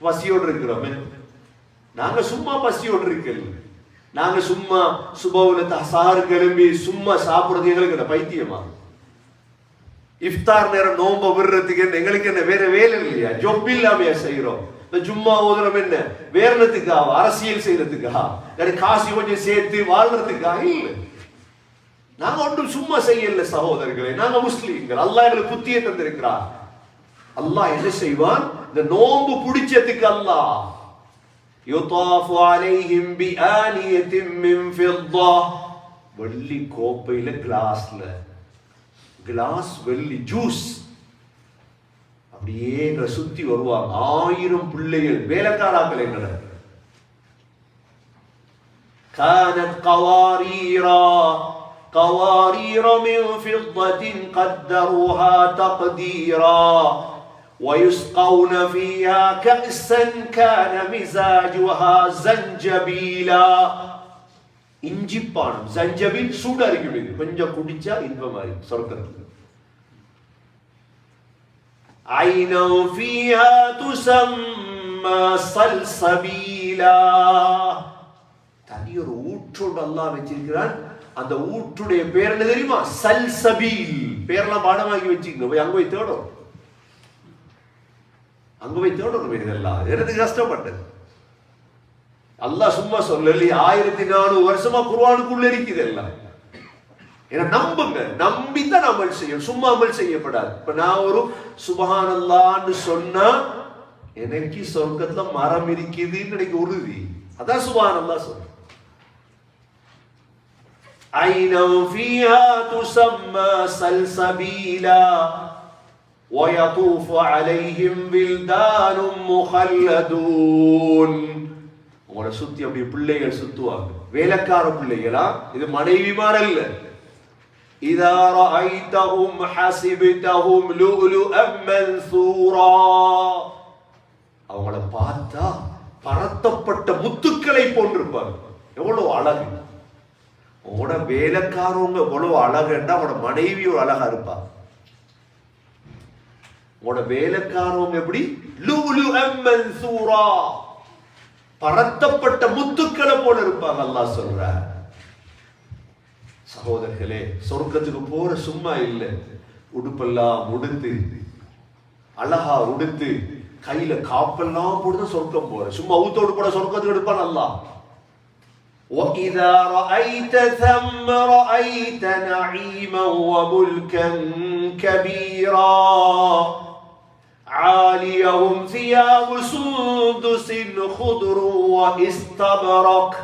பசியோடு இருக்கிறோமே நாங்க சும்மா பசியோடு இருக்கல நாங்க சும்மா சுபவுல தசாறு கிளம்பி சும்மா சாப்பிடுறது எங்களுக்கு என்ன பைத்தியமா? இஃப்தார் நேரம் நோம்ப விடுறதுக்கு என்ன எங்களுக்கு என்ன வேற வேலை இல்லையா? ஜொப் இல்லாமையா செய்யறோம் இந்த சும்மா ஓதுறோம் என்ன? வேறத்துக்கா அரசியல் செய்யறதுக்கா காசு கொஞ்சம் சேர்த்து வாழ்றதுக்கா? இல்ல. நாங்க ஒன்றும் சும்மா செய்யல சகோதரர்களே. நாங்க முஸ்லீம்கள். அல்லாஹ் எங்களுக்கு புத்தியை தந்திருக்கிறார். அல்லாஹ் என்ன செய்வான் இந்த நோம்பு பிடிச்சதுக்கு அல்லாஹ் يطاف عليهم بآنية من فضة வெள்ளி கோப்பையில கிளாஸ்ல கிளாஸ் வெள்ளி ஜூஸ் அப்படியே எங்களை சுத்தி வருவாங்க ஆயிரம் பிள்ளைகள் வேலைக்காராக்கள் எங்களை كانت قواريرا قوارير من فضة قدروها تقديرا ويسقون فيها كأسا كان مزاجها زنجبيلا இஞ்சி பானம் ஜஞ்சபில் சூடா இருக்கும் இது கொஞ்சம் குடிச்சா இன்பமாரி சொர்க்கத்துக்கு عينا فيها تسمى سلسبيلا தனி ஒரு ஊற்றோடு அல்லாஹ் வச்சிருக்கிறான் அந்த ஊற்றுடைய பேர் என்ன தெரியுமா சல்சபீல் பேர்லாம் பாடமாக்கி வச்சுக்கங்க போய் அங்க போய் தேடும் அங்கே போய் தேடணும் இதெல்லாம் எனக்கு கஷ்டப்பட்டது. அல்லாஹ் சும்மா சொல்லி ஆயிரத்தி நானூறு வருஷமா குருவானுக்குள்ள இருக்குது எல்லாம். ஏன்னா நம்புங்க நம்பி அமல் செய்யும் சும்மா அமல் செய்யப்படாது. இப்ப நான் ஒரு சுபஹானல்லான்னு சொன்னா எனக்கு சொர்க்கத்துல மரம் இருக்குதுன்னு எனக்கு உறுதி. அதான் சுபஹானல்லா சொல்ற ஐனம் ஃபியா துசம்மா சல்சபீலா ويطوف عليهم بلدان مخلدون உங்களை சுத்தி அப்படி பிள்ளைகள் சுத்துவாங்க வேலைக்கார பிள்ளைகளா இது மனைவிமார் அல்ல إذا رأيتهم حسبتهم لؤلؤا منثورا அவங்கள பார்த்தா பரத்தப்பட்ட முத்துக்களை போன்றிருப்பாங்க எவ்வளவு அழகு உங்களோட வேலைக்காரவங்க எவ்வளவு அழகுன்னா அவனோட மனைவி ஒரு அழகா இருப்பா உங்களோட வேலைக்காரவங்க எப்படி லூலு மன்சூரா பரத்தப்பட்ட முத்துக்களை போல இருப்பாங்க அல்லாஹ் சொல்ற சகோதரர்களே சொர்க்கத்துக்கு போற சும்மா இல்லை உடுப்பெல்லாம் உடுத்து அழகா உடுத்து கையில காப்பெல்லாம் போட்டு சொர்க்கம் போற சும்மா ஊத்தோடு போட சொர்க்கத்துக்கு எடுப்பான் அல்லாஹ் وإذا رأيت ثم رأيت نعيما وملكا كبيرا عاليهم ثياب سندس خضر واستبرق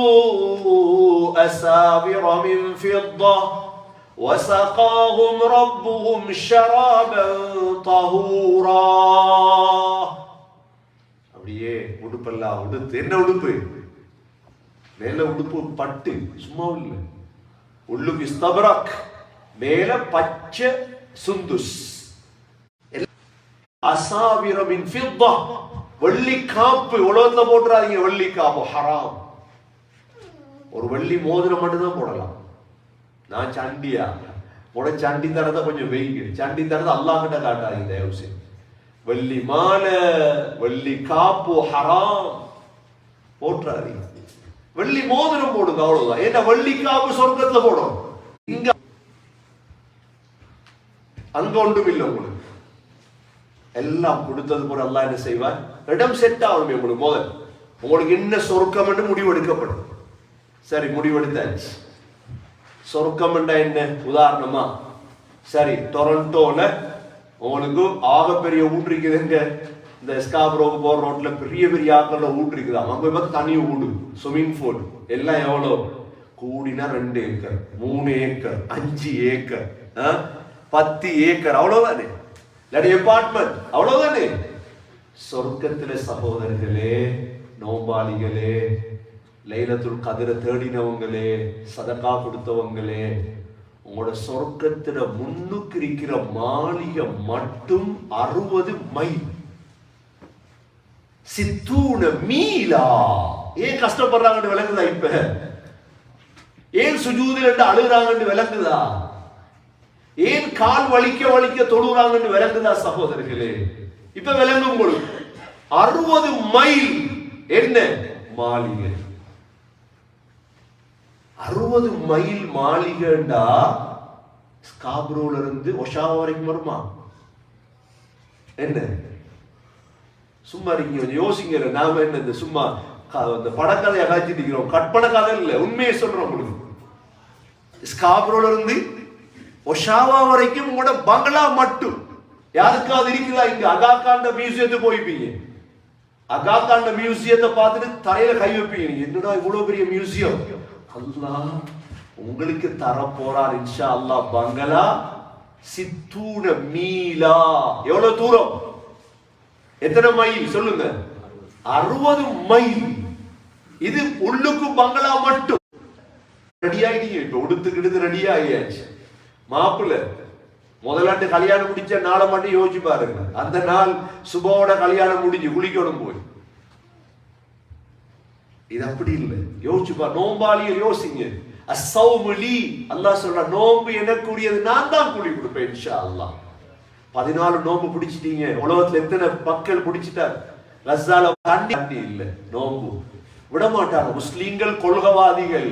وحلوا أساور من فضة وسقاهم ربهم شرابا طهورا அப்படியே உடுப்பெல்லாம் உடுத்து என்ன உடுப்பு மேல உடுப்பு பட்டு சும்மா இல்லை உள்ளுக்கு இஸ்தபரக் மேல பச்சை சுந்துஸ் அசாவிரமின் ஃபித்தா. வெள்ளி காப்பு உலகத்துல போட்டுறாதீங்க வெள்ளி காப்பு ஹராம். ஒரு வெள்ளி மோதிரம் மட்டும்தான் போடலாம். நான் சண்டியா. உட சண்டி தரத கொஞ்சம் வெயிங்க சண்டி தரத அல்லாஹ் கிட்ட காட்டாதீங்க தயவு செய்து வெள்ளி மாலை வெள்ளி காப்பு ஹராம். போட்டுறாதீங்க. வெள்ளி மோதிரம் போடுங்க அவ்வளவுதான். ஏன்னா வெள்ளி காப்பு சொர்க்கத்துல போடும் இங்க அங்க ஒன்றும் இல்லை உங்களுக்கு. எல்லாம் கொடுத்தது போல எல்லாம் என்ன செய்வார்? இடம் செட் ஆகணும் உங்களுக்கு முதல். உங்களுக்கு என்ன சொர்க்கம் என்று முடிவு எடுக்கப்படும். சரி முடிவெடுத்தாச்சு சொர்க்கம் என்ன? உதாரணமா சரி டொரண்டோல உங்களுக்கு ஆகப்பெரிய ஊட்டு இருக்குது. எங்க? இந்த ஸ்காப்ரோக்கு போற ரோட்ல பெரிய பெரிய ஆக்கள்ல ஊட்டு இருக்குது. போய் பார்த்து தனி ஊடு. ஸ்விமிங் பூல் எல்லாம் எவ்வளோ? கூடினா ரெண்டு ஏக்கர் மூணு ஏக்கர் அஞ்சு ஏக்கர் ஆ? பத்து ஏக்கர். அவ்வளோதானே இல்லாட்டி அபார்ட்மெண்ட் அவ்வளவுதானே? சொர்க்கத்தில் சகோதரர்களே நோம்பாளிகளே லைலத்துள் கதிரை தேடினவங்களே சதக்கா கொடுத்தவங்களே உங்களோட சொர்க்கத்துல முன்னுக்கு இருக்கிற மாளிகை மட்டும் அறுபது மைல். சித்தூன மீலா. ஏன் கஷ்டப்படுறாங்கன்னு விளங்குதா இப்ப? ஏன் சுஜூதில் அழுகுறாங்கன்னு விளங்குதா? ஏன் கால் வலிக்க வலிக்க தொழுகிறாங்கன்னு விளங்குதா சகோதரர்களே? இப்ப விளங்கும் பொழுது அறுபது மைல் என்ன? மாளிகை. அறுபது மைல் மாளிகைண்டா ஸ்காப்ரோல இருந்து ஒஷாவா வரைக்கும் வருமா? என்ன? சும்மா நீங்க கொஞ்சம் யோசிங்க நாம என்ன இந்த சும்மா அந்த படக்கதையை காய்ச்சிட்டு இருக்கிறோம். கற்பனை கதை இல்லை. உண்மையை சொல்றோம் உங்களுக்கு. ஸ்காப்ரோல இருந்து ஒஷாவா வரைக்கும் உங்களோட பங்களா மட்டும். யாருக்காவது இருக்குதா இங்க? அகாக்காண்ட மியூசியத்துக்கு போய்ப்பீங்க அகாக்காண்ட மியூசியத்தை பார்த்துட்டு தரையில கை வைப்பீங்க. என்னடா இவ்வளவு பெரிய மியூசியம்? அல்லாஹ் உங்களுக்கு தர போறார் இன்ஷா அல்லா பங்களா சித்தூன மீலா. எவ்வளவு தூரம்? எத்தனை மைல்? சொல்லுங்க. அறுபது மைல். இது உள்ளுக்கு பங்களா மட்டும். ரெடி ஆயிட்டீங்க. இப்ப உடுத்துக்கிட்டு ரெடி ஆகியாச்சு. மாப்பிள்ள. முதலாண்டு கல்யாணம் முடிச்ச நாளை மட்டும் யோசிச்சு பாருங்க. அந்த நாள் சுபோட கல்யாணம் முடிஞ்சு குளிக்கணும் போய். இது அப்படி இல்லை. யோசிச்சு பாரு. நோம்பாளிய யோசிங்க. அசௌமலி அல்லாஹ் சொல்ற நோம்பு எனக்குரியது நான் தான் கூலி கொடுப்பேன் இன்ஷா அல்லாஹ் பதினாலு நோம்பு பிடிச்சிட்டீங்க. உலகத்துல எத்தனை மக்கள் பிடிச்சிட்டார் ரஸ்ஸால தண்ணி நோம்பு விட மாட்டாங்க முஸ்லீம்கள் கொள்கவாதிகள்.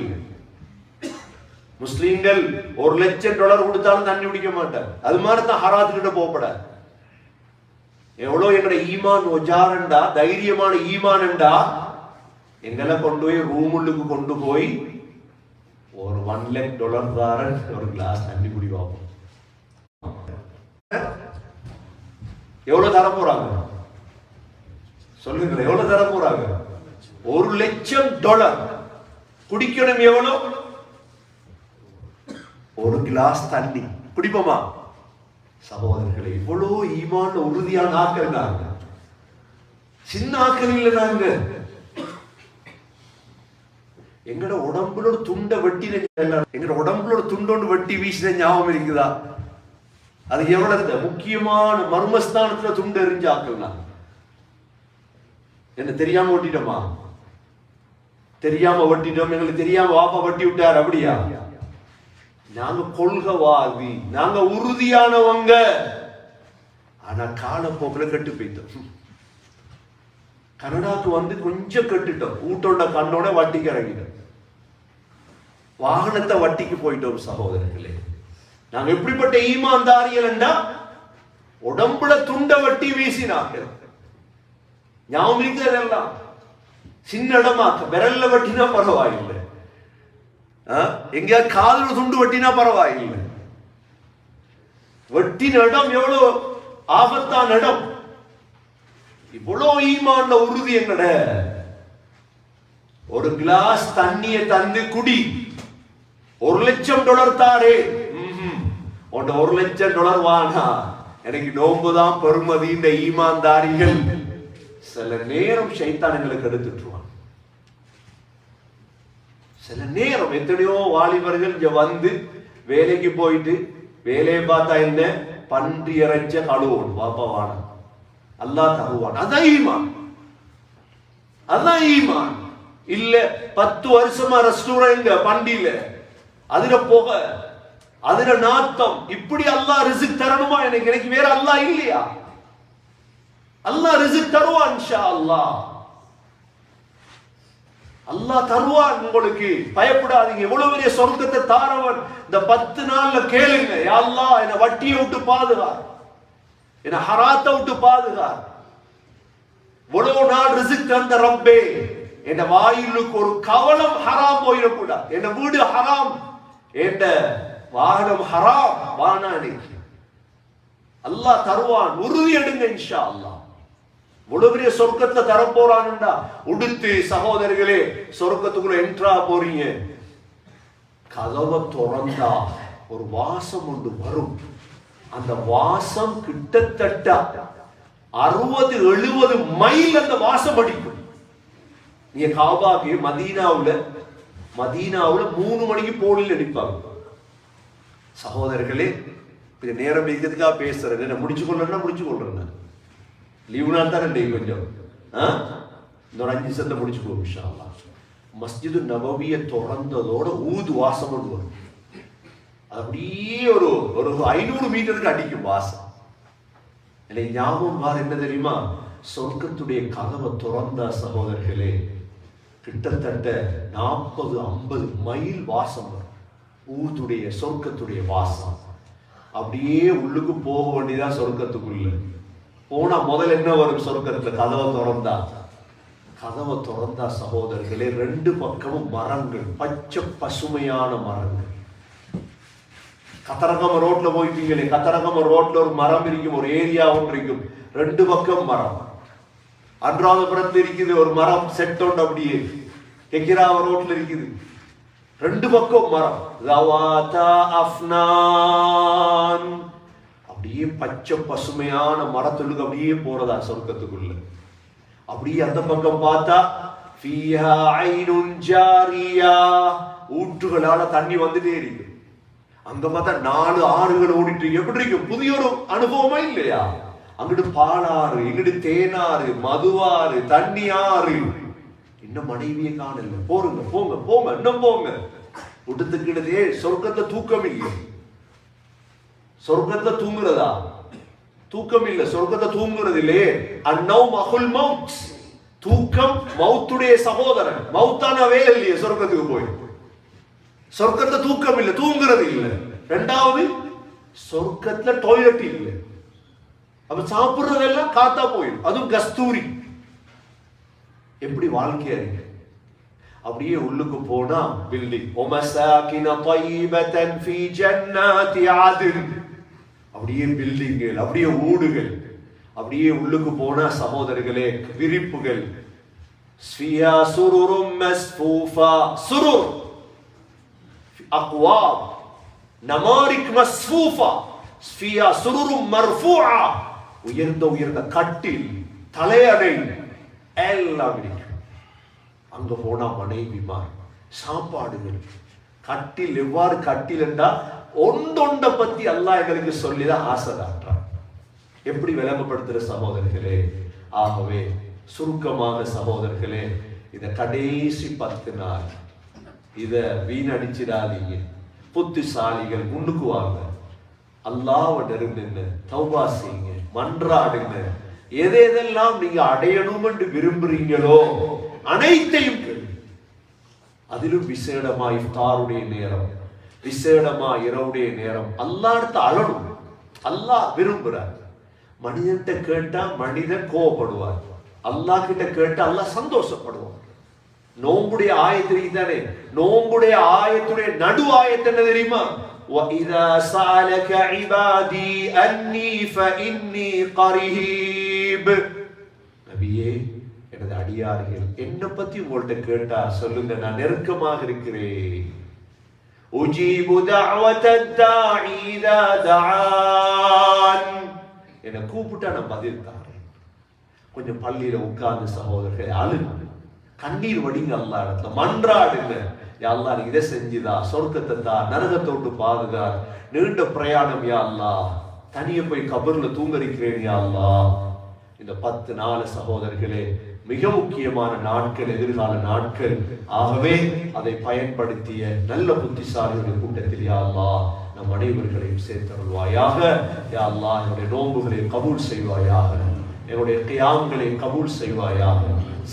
முஸ்லீம்கள் ஒரு லட்சம் டாலர் கொடுத்தாலும் தண்ணி குடிக்க மாட்டார். அது மாதிரி தான் ஹராத்துக்கிட்ட போகப்படாது. எவ்வளோ எங்கட ஈமான் ஒஜாரண்டா? தைரியமான ஈமான்டா எங்களை கொண்டு போய் ரூமுள்ளுக்கு கொண்டு போய் ஒரு ஒன் லேக் டாலர் தாரன் ஒரு கிளாஸ் தண்ணி குடி பார்ப்போம் எவ்வளவு தர போறாங்க? சொல்லுங்க எவ்வளவு தர போறாங்க? ஒரு லட்சம் டாலர் குடிக்கணும் எவ்வளவு ஒரு கிளாஸ் தண்ணி. குடிப்போமா? சகோதரர்களை இவ்வளோ ஈமான உறுதியான ஆக்கள் நாங்க. சின்ன ஆக்கள் இல்லை நாங்க. எங்கட உடம்புல ஒரு துண்டை வெட்டின எங்கட உடம்புல ஒரு துண்டொண்டு வெட்டி வீசின ஞாபகம் இருக்குதா? அது எவ்வளவு முக்கியமான மர்மஸ்தானத்துல துண்டு எரிஞ்சு ஆக்கள் நாங்க. என்ன தெரியாம ஓட்டிட்டோமா தெரியாம ஓட்டிட்டோம் எங்களுக்கு தெரியாம வாப்பா வட்டி விட்டார் அப்படியா? நாங்க கொள்கவாதி நாங்க உறுதியானவங்க. ஆனா காலப்போக்கில் கெட்டு போயிட்டோம். கனடாக்கு வந்து கொஞ்சம் கெட்டுட்டோம். ஊட்டோட கண்ணோட வட்டிக்கு இறங்கிட்டோம். வாகனத்தை வட்டிக்கு போயிட்டோம் சகோதரர்களே. நாங்க எப்படிப்பட்ட ஈமாந்தாரியல்ண்டா உடம்புல துண்ட வட்டி வீசினாங்க. ஞாபகம் இருக்கிறதெல்லாம். சின்ன இடமாக்க விரல்ல வட்டினா பரவாயில்லை. எங்கேயாவது காதுல துண்டு வெட்டினா பரவாயில்லை வெட்டின இடம் எவ்வளவு ஆபத்தான இடம் இவ்வளவு ஈமான உறுதி எங்கட ஒரு கிளாஸ் தண்ணிய தந்து குடி ஒரு லட்சம் டாலர் தாரே உன்ட ஒரு லட்சம் டாலர் வானா எனக்கு நோம்புதான் பெருமதி இந்த ஈமான்தாரிகள் சில நேரம் சைத்தான் எங்களுக்கு எடுத்துட்டுருவான் சில நேரம் எத்தனையோ வாலிபர்கள் இங்க வந்து வேலைக்கு போயிட்டு வேலையை பார்த்தா என்ன? பன்றி இறைச்ச கழுவோம் வாப்பா அல்லா அல்லாஹ் தருவான். அதான் ஈமான். அதான் ஈமான். இல்ல பத்து வருஷமா ரெஸ்டாரண்ட் பண்டியில. அதுல போக அதுல நாத்தம். இப்படி அல்லாஹ் ரிசிக் தரணுமா? எனக்கு எனக்கு வேற அல்லாஹ் இல்லையா? அல்லாஹ் ரிசிக் தருவான் இன்ஷா அல்லாஹ். அல்லாஹ் தருவான் உங்களுக்கு. பயப்படாதீங்க. எவ்வளவு பெரிய சொர்க்கத்தை தாரவன். இந்த பத்து நாள்ல கேளுங்க. யாழ்லா அல்லாஹ் என்ன வட்டியை விட்டு பாதுகார். என்ன ஹராத்தை விட்டு பாதுகார். இவ்வளவு நாள் ரிசிக் தந்த ரப்பே. என் வாயிலுக்கு ஒரு கவலம் ஹராம் போயிடக்கூடாது. என் வீடு ஹராம். என் வாகனம் ஹராம். வானானே அல்லாஹ் தருவான். உறுதி எடுங்க இன்ஷா அல்லாஹ். இவ்வளவு பெரிய சொர்க்கத்துல தரப்போறான்டா உடுத்து சகோதரர்களே சொர்க்கத்துக்குள்ள என்ட்ரா போறீங்க. கதவை திறந்தா ஒரு வாசம் ஒன்று வரும். அந்த வாசம் கிட்டத்தட்ட அறுபது எழுபது மைல் அந்த வாசம் அடிக்கும். நீங்க காபாக்கு மதீனாவுல மதீனாவுல மூணு மணிக்கு போனில் அடிப்பாங்க. சகோதரர்களே இது நேரம் இருக்கிறதுக்காக பேசுறேன். என்ன முடிச்சு கொள்றேன்னா முடிச்சு கொள்றேன் லீவு நாள் தானே கொஞ்சம் ஆ? இந்த ஒரு அஞ்சு சந்தை முடிச்சுக்குவோம் போகும் அல்லாஹ் மஸ்ஜிது நபவியை திறந்ததோட ஊது வாசம் ஒன்று வரும் அப்படியே ஒரு ஒரு ஐநூறு மீட்டருக்கு அடிக்கும் வாசம் இல்லை ஞாபகம் வார் என்ன தெரியுமா சொர்க்கத்துடைய கதவை திறந்த சகோதரர்களே கிட்டத்தட்ட நாற்பது ஐம்பது மைல் வாசம் வரும் ஊதுடைய சொர்க்கத்துடைய வாசம் அப்படியே உள்ளுக்கு போக வேண்டியதான் சொர்க்கத்துக்குள்ள போனா முதல்ல என்ன வரும்? சொர்க்கத்துல கதவை திறந்தா. கதவை திறந்தா சகோதரர்களே ரெண்டு பக்கமும் மரங்கள் பச்சை பசுமையான மரங்கள். கத்தரகம ரோட்ல போயிட்டீங்களே கத்தரகம ரோட்ல ஒரு மரம் இருக்கும் ஒரு ஏரியா ஒன்று இருக்கும். ரெண்டு பக்கம் மரம். அன்றாதபுரத்துல இருக்குது ஒரு மரம் செட் ஒன்று அப்படியே. கெக்கிராவ ரோட்ல இருக்குது. ரெண்டு பக்கம் மரம். லவாதா அஃப்னா. பச்சை பசுமையான மரத்துக்கு அப்படியே போறதா சொர்க்கத்துக்குள்ள. அப்படியே அந்த பக்கம் பார்த்தா ஊற்றுகளால தண்ணி வந்துட்டே இருக்கு. அங்க பார்த்தா நாலு ஆறுகள் ஓடிட்டு எப்படி இருக்கு? புதிய ஒரு அனுபவமா இல்லையா? அங்கிட்டு பாலாறு இங்கிட்டு தேனாறு மதுவாறு தண்ணி ஆறு இன்னும் மனைவியை காணல. போருங்க போங்க போங்க இன்னும் போங்க. விட்டுத்துக்கிட்டதே சொர்க்கத்தை தூக்கம் இல்லை சொர்க்கத்துல தூங்குறதா? தூக்கம் இல்ல சொர்க்கத்தை தூங்குறது இல்லையே அன்னவ் மகுல் மவுத் தூக்கம் மவுத்துடைய சகோதரன். மவுத்தான வேலை இல்லையே சொர்க்கத்துக்கு போய்? சொர்க்கத்துல தூக்கம் இல்ல தூங்குறது இல்ல ரெண்டாவது சொர்க்கத்துல டாய்லெட் இல்ல. அப்ப சாப்பிடுறதெல்லாம் காத்தா போயிடும். அதுவும் கஸ்தூரி. எப்படி வாழ்க்கையா இருக்கு? அப்படியே உள்ளுக்கு போனா பில்டிங் ஒமசாக்கின தைபதன் ஃபீ ஜன்னாதி ஆதின் அப்படியே பில்டிங்கள் அப்படியே ஊடுகள் அப்படியே உள்ளுக்கு போன சகோதரர்களே விரிப்புகள். ஸ்வியா சுருரும் மஸ்ஃபூஃபா சுருர். அக்வாப் நமாரிக் மஸ்ஃபூஃபா. ஸ்வியா சுருரும் மர்ஃபூஆ. உயர்ந்த உயர்ந்த கட்டில் தலையணை. எல்லாம் இருக்கு. அங்க போனா மனைவிமார் சாப்பாடுகள். கட்டில் எவ்வாறு கட்டில் என்றால் ஒன்றொண்ட பத்தி அல்லாஹ் எங்களுக்கு சொல்லிதான் ஆசை எப்படி விளம்பப்படுத்துற சகோதரர்களே? ஆகவே சுருக்கமாக சகோதரர்களே இந்த கடைசி பத்து நாள் இத வீணடிச்சிடாதீங்க. புத்திசாலிகள் முன்னுக்கு வாங்க. அல்லாஹ்வை நெருங்குங்க தௌபா செய்யுங்க. மன்றாடுங்க. எது எதெல்லாம் நீங்க அடையணும் என்று விரும்புறீங்களோ அனைத்தையும் அதிலும் விசேடமாய் தாருடைய நேரம். விசேடமா இரவுடைய நேரம் அல்லாஹ்ட்ட அழணும் அல்லாஹ் விரும்புறார் மனிதன்கிட்ட கேட்டா மனிதன் கோவப்படுவார் அல்லாஹ் கிட்ட கேட்டா அல்லாஹ் சந்தோஷப்படுவார் நோம்புடைய ஆயத்திற்கு தானே நோம்புடைய ஆயத்துடைய நடு ஆயத்து என்ன தெரியுமா وَإِذَا سَأَلَكَ عِبَادِي أَنِّي فَإِنِّي قَرِيبٌ நபியே எனது அடியார்கள் என்ன பத்தி உங்கள்ட்ட கேட்டா சொல்லுங்க நான் நெருக்கமாக இருக்கிறேன் உஜீபு என்னை கூப்பிட்டா நான் பதில் தாரேன். கொஞ்சம் பள்ளியில உட்கார்ந்து சகோதரர்கள் அழுங்க கண்ணீர் வடிங்க அல்லா இடத்துல. மன்றாடுங்க. யாழ்லா நீ இதை செஞ்சுதா? சொர்க்கத்தை தா நரகத்தோட்டு பாதுகா? நீண்ட பிரயாணம் யாழ்லா தனியே போய் கபர்ல தூங்கரிக்கிறேன் யாழ்லா இந்த பத்து நாலு சகோதரர்களே மிக முக்கியமான நாட்கள் எதிர்கால நாட்கள். ஆகவே அதை பயன்படுத்திய நல்ல புத்திசாலிகள் கூட்டத்தில் யா நம் அனைவர்களையும் சேர்த்தருள்வாயாக. யா அல்லாஹ் என்னுடைய நோன்புகளை கபூல் செய்வாயாக. என்னுடைய கியாம்களை கபூல் செய்வாயாக.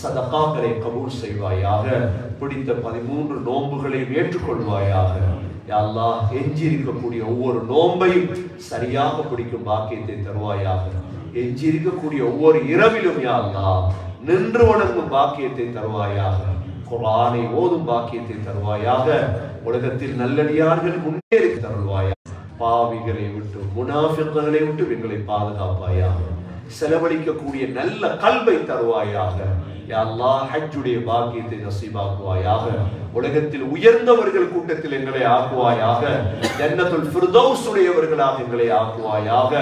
சதகாக்களை கபூல் செய்வாயாக. பிடித்த பதிமூன்று நோன்புகளையும் ஏற்றுக்கொள்வாயாக. யா அல்லாஹ் எஞ்சி இருக்கக்கூடிய ஒவ்வொரு நோன்பையும் சரியாக பிடிக்கும் பாக்கியத்தை தருவாயாக. எஞ்சி இருக்கக்கூடிய ஒவ்வொரு இரவிலும் யா நின்று வணங்கும் பாக்கியத்தை தருவாயாக. குரானை ஓதும் பாக்கியத்தை தருவாயாக. உலகத்தில் நல்லடியார்கள் முன்னேறி தருவாயாக. பாவிகளை விட்டு முனாஃபிக்களை விட்டு எங்களை பாதுகாப்பாயாக. செலவழிக்கக்கூடிய நல்ல கல்வை தருவாயாக. யா ஹஜ்ஜுடைய பாக்கியத்தை நசீபாக்குவாயாக. உலகத்தில் உயர்ந்தவர்கள் கூட்டத்தில் எங்களை ஆக்குவாயாக. ஜன்னத்துல் ஃபிர்தௌஸ் உடையவர்களாக எங்களை ஆக்குவாயாக.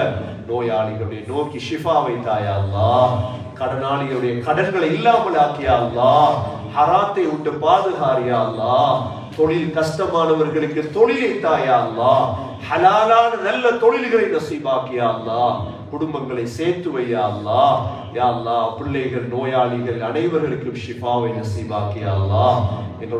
நோயாளிகளுடைய நோக்கி ஷிஃபாவை தாயா அல்லாஹ். கடனாளிகளுடைய கடன்களை இல்லாமல் ஆக்கியா ஹராத்தை விட்டு பாதுகாரியா அல்லா தொழில் கஷ்டமானவர்களுக்கு தொழிலை தாயா அல்லாஹ் ஹலாலான நல்ல தொழில்களை நசீபாக்கியா அல்லா குடும்பங்களை சேர்த்து வையா அல்லாஹ் யா பிள்ளைகள் நோயாளிகள் அனைவர்களுக்கும் ஷிஃபாவை நசீபாக்கியா அல்லா எங்களுடைய